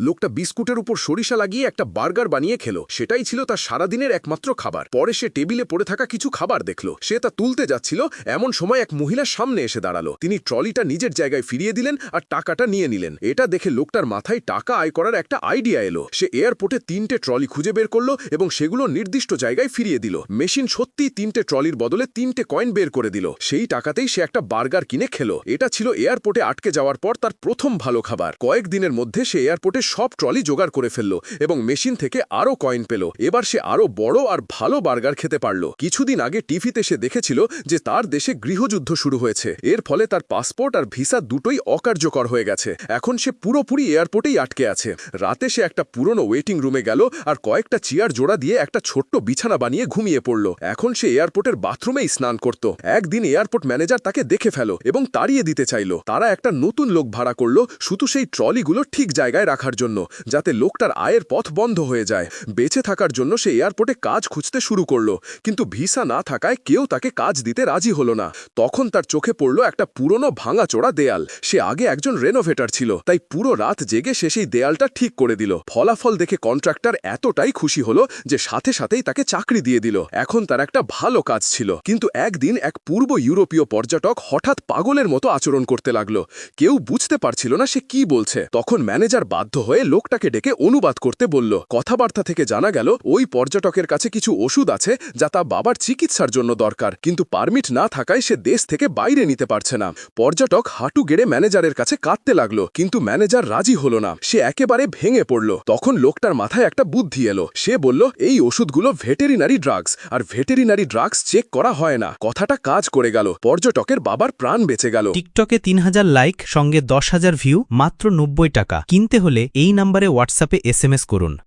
লোকটা বিস্কুটের উপর সরিষা লাগিয়ে একটা বার্গার বানিয়ে খেলো। সেটাই ছিল তার সারাদিনের একমাত্র খাবার। পরে সে টেবিলে পড়ে থাকা কিছু খাবার দেখল। সে তা তুলতে যাচ্ছিল, এমন সময় এক মহিলা সামনে এসে দাঁড়াল। তিনি ট্রলিটা নিজের জায়গায় ফিরিয়ে দিলেন আর টাকাটা নিয়ে নিলেন। এটা দেখে লোকটার মাথায় টাকা আয় করার একটা আইডিয়া এলো। সে এয়ারপোর্টে তিনটে ট্রলি খুঁজে বের করল এবং সেগুলো নির্দিষ্ট জায়গায় ফিরিয়ে দিল। মেশিন সত্যিই তিনটে ট্রলির বদলে তিনটে কয়েন বের করে দিল। সেই টাকাতেই সে একটা বার্গার কিনে খেলো। এটা ছিল এয়ারপোর্টে আটকে যাওয়ার পর তার প্রথম ভালো খাবার। কয়েক দিনের মধ্যে সে এয়ারপোর্টে সব ট্রলি জোগাড় করে ফেলল এবং মেশিন থেকে আরও কয়েন পেল। এবার সে আরও বড় আর ভালো বার্গার খেতে পারল। কিছুদিন আগে টিভিতে সে দেখেছিল যে তার দেশে গৃহযুদ্ধ শুরু হয়েছে। এর ফলে তার পাসপোর্ট আর ভিসা দুটোই অকার্যকর হয়ে গেছে। এখন সে পুরোপুরি এয়ারপোর্টেই আটকে আছে। রাতে সে একটা পুরনো ওয়েটিং রুমে গেল আর কয়েকটা চেয়ার জোড়া দিয়ে একটা ছোট্ট বিছানা বানিয়ে ঘুমিয়ে পড়ল। এখন সে এয়ারপোর্টের বাথরুমেই স্নান করত। একদিন এয়ারপোর্ট ম্যানেজার তাকে দেখে ফেল এবং তাড়িয়ে দিতে চাইল। তারা একটা নতুন লোক ভাড়া করল, শুধু সেই ট্রলিগুলো ঠিক জায়গায় রাখার জন্য, যাতে লোকটার আয়ের পথ বন্ধ হয়ে যায়। বেঁচে থাকার জন্য সে এয়ারপোর্টে কাজ খুঁজতে শুরু করল, কিন্তু ভিসা না থাকায় কেউ তাকে কাজ দিতে রাজি হলো না। তখন তার চোখে পড়ল একটা পুরনো ভাঙাচোরা দেয়াল। সে আগে একজন রেনোভেটার ছিল, তাই পুরো রাত জেগে সে সেই দেয়ালটা ঠিক করে দিল। ফলাফল দেখে কন্ট্রাক্টর এতটাই খুশি হলো যে সাথে সাথেই তাকে চাকরি দিয়ে দিল। এখন তার একটা ভালো কাজ ছিল। কিন্তু একদিন এক পূর্ব ইউরোপীয় পর্যটক হঠাৎ পাগলের মতো আচরণ করতে লাগল। কেউ বুঝতে পারছিল না সে কি বলছে। তখন ম্যানেজার বাধ্য হয়ে লোকটাকে ডেকে অনুবাদ করতে বলল। কথাবার্তা থেকে জানা গেল, ওই পর্যটকের কাছে কিছু ওষুধ আছে যা তা বাবার চিকিৎসার জন্য দরকার, কিন্তু পারমিট না থাকায় সে দেশ থেকে বাইরে নিতে পারছে না। পর্যটক হাঁটু গেড়ে ম্যানেজারের কাছে কাঁদতে লাগল, কিন্তু ম্যানেজার রাজি হলো না। সে একেবারে ভেঙে পড়ল। তখন লোকটার মাথায় একটা বুদ্ধি এলো। সে বলল, এই ওষুধগুলো ভেটেরিনারি ড্রাগস, আর ভেটেরিনারি ড্রাগস চেক করা হয় না। কথাটা কাজ করে গেল। পর্যটকের বাবার প্রাণ বেঁচে গেল। টিকটকে তিন হাজার লাইক, সঙ্গে দশ হাজার ভিউ, মাত্র নব্বই টাকা। কিনতে হলে এই নাম্বারে হোয়াটসঅ্যাপে এস করুন।